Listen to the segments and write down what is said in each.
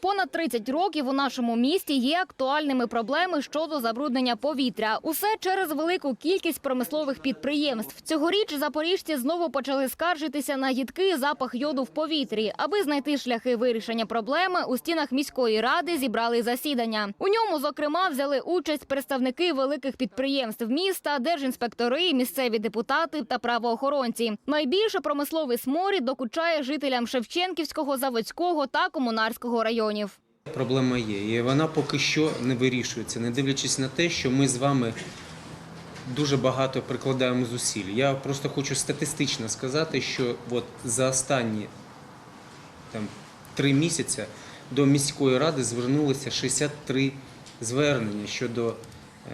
Понад 30 років у нашому місті є актуальними проблеми щодо забруднення повітря. Усе через велику кількість промислових підприємств. Цьогоріч запоріжці знову почали скаржитися на їдкий запах йоду в повітрі. Аби знайти шляхи вирішення проблеми, у стінах міської ради зібрали засідання. У ньому, зокрема, взяли участь представники великих підприємств міста, держінспектори, місцеві депутати та правоохоронці. Найбільше промисловий сморід докучає жителям Шевченківського, Заводського та Комунарського районів. Проблема є, і вона поки що не вирішується, не дивлячись на те, що ми з вами дуже багато прикладаємо зусиль. Я просто хочу статистично сказати, що от за останні там, три місяці до міської ради звернулося 63 звернення щодо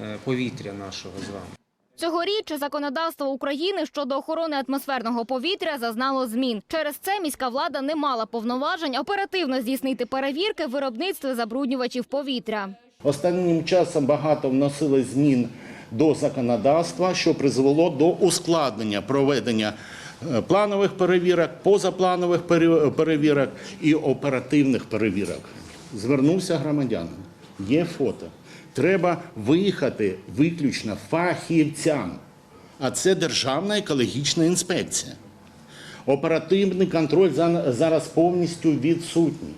е, повітря нашого з вами. Цьогоріч законодавство України щодо охорони атмосферного повітря зазнало змін. Через це міська влада не мала повноважень оперативно здійснити перевірки виробництва забруднювачів повітря. Останнім часом багато вносили змін до законодавства, що призвело до ускладнення проведення е, планових перевірок, позапланових перевірок і оперативних перевірок. Звернувся громадянин. Є фото. Треба виїхати виключно фахівцям. А це Державна екологічна інспекція. Оперативний контроль за- зараз повністю відсутній.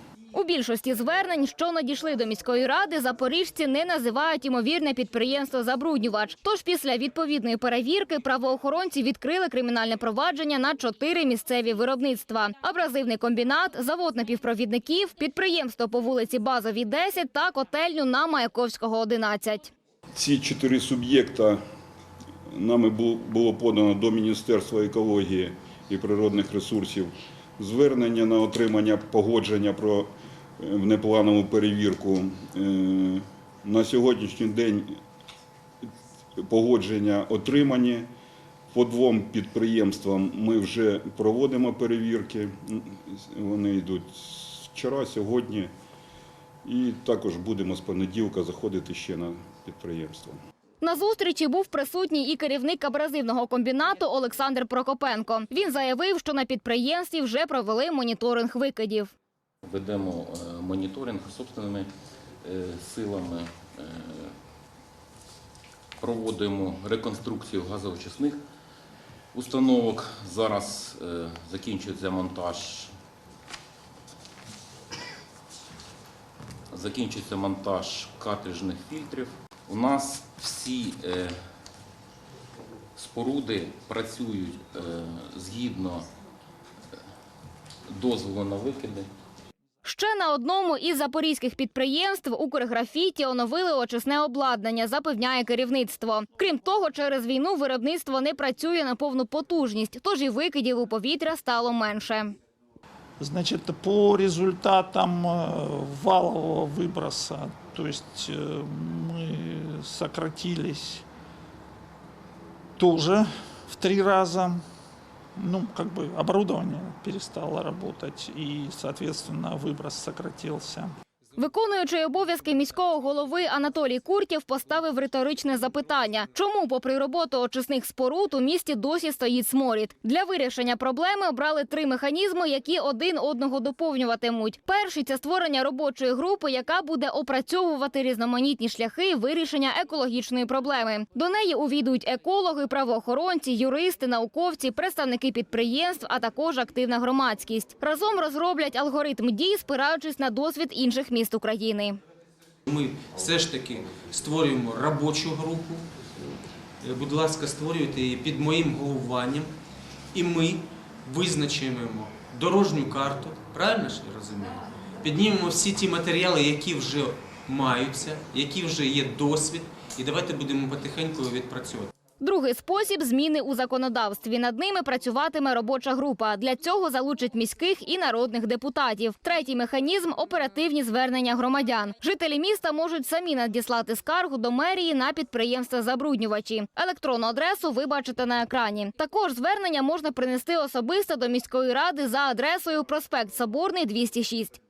Більшості звернень, що надійшли до міської ради, запоріжці не називають ймовірне підприємство забруднювач. Тож після відповідної перевірки правоохоронці відкрили кримінальне провадження на чотири місцеві виробництва: абразивний комбінат, завод напівпровідників, підприємство по вулиці Базовій 10 та котельню на Маяковського 11. Ці чотири суб'єкта нами було подано до Міністерства екології і природних ресурсів звернення на отримання погодження про е, внепланову перевірку. Е, На сьогоднішній день погодження отримані. По двом підприємствам ми вже проводимо перевірки. Вони йдуть вчора, сьогодні. І також будемо з понеділка заходити ще на підприємство. На зустрічі був присутній і керівник абразивного комбінату Олександр Прокопенко. Він заявив, що на підприємстві вже провели моніторинг викидів. Ведемо е, моніторинг собственними е, силами, е, проводимо реконструкцію газоочисних установок. Зараз закінчується монтаж. Закінчується монтаж картриджних фільтрів. У нас всі споруди працюють згідно дозволу на викиди. Ще на одному із запорізьких підприємств Укрграфіті оновили очисне обладнання, запевняє керівництво. Крім того, через війну виробництво не працює на повну потужність, тож і викидів у повітря стало менше. Значит, по результатам э, валового выброса, то есть э, мы сократились тоже в три раза. Ну, как бы оборудование перестало работать, и, соответственно, выброс сократился. Виконуючий обов'язки міського голови Анатолій Куртєв поставив риторичне запитання: чому, попри роботу очисних споруд, у місті досі стоїть сморід? Для вирішення проблеми обрали три механізми, які один одного доповнюватимуть. Перший це створення робочої групи, яка буде опрацьовувати різноманітні шляхи вирішення екологічної проблеми. До неї увійдуть екологи, правоохоронці, юристи, науковці, представники підприємств, а також активна громадськість. Разом розроблять алгоритм дій, спираючись на досвід інших міст України. Ми все ж таки створюємо робочу групу. Е, Будь ласка, створюйте її під моїм головуванням, і ми визначимо дорожню карту. Правильно ж я розумію? Піднімемо всі ті матеріали, які вже маються, які вже є досвід, і давайте будемо потихеньку відпрацьовувати. Другий спосіб зміни у законодавстві. Над ними працюватиме робоча група. Для цього залучать міських і народних депутатів. Третій механізм оперативні звернення громадян. Жителі міста можуть самі надіслати скаргу до мерії на підприємства забруднювачі. Електронну адресу ви бачите на екрані. Також звернення можна принести особисто до міської ради за адресою проспект Соборний 206.